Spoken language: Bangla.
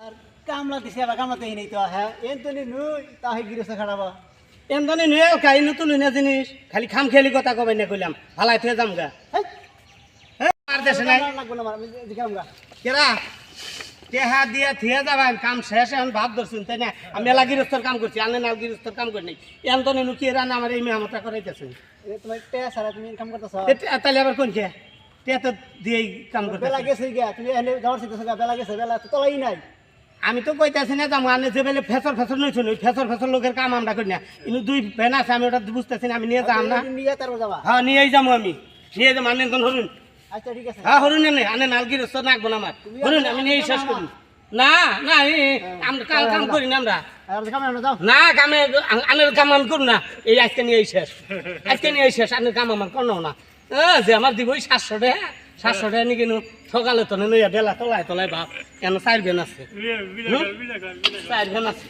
আর কামলা দিছে আবার কামলা দেই নাই তো হ্যাঁ। এন তো নুই তাহে গিরছে খাড়াবা এমদানি নিয়ে কাহি নতুন না জিনিস। খালি খাম খেলি কথা কবাই না কইলাম। ভালাই থয়ে যাম গা আর দেশে নাই। না কেরা টেহা দিয়া থিয়া যাবেন কাম শেষ এখন ভাব ধরছেন তাই না আমি এলা গৃহস্থর কাম করছি আনে নাল গৃহস্থর কাম করি নাই। এমদানি নুকিয়ে রান আমার এই মেহমতটা করাইতেছে এ তোমার টে সারা তুমি ইনকাম করতেছ তাহলে আবার কোন কে? তে তো দিয়েই কাম করতে বেলা গেছে গিয়া তুমি এনে যাওয়ার গা বেলা গেছে বেলা তো তলাই নাই। আমি তো কইতেছি না আনে যে বেলে ফেসর ফেসর নই শুনি ফেসর ফেসর লোকের কাম আমরা করি না। কিন্তু দুই ভ্যান আছে আমি ওটা বুঝতেছি না আমি নিয়ে যাম না। নিয়ে তারপর যাব। হ্যাঁ নিয়েই যাব আমি। নিয়ে যাব আনেন হরুন আচ্ছা ঠিক আছে। হ্যাঁ হরুন এনে আনে নালগির রস্ত নাকবো না আমার। হরুন আমি নিয়েই শেষ করুন না না। আমি আমরা কাল কাম করি না আমরা। না কামে আনের কাম আমি করুন না। এই আজকে নিয়ে শেষ। আজকে নিয়ে শেষ আনের কাম আমার করো না। এ, যে আমার দিব ওই সাতশো টাকা সাতশো টাকা নিয়ে কিনু সকালে তো নইয়া বেলা তলায় তলায় ভাব কেন চার বেন আছে চার বেন আছে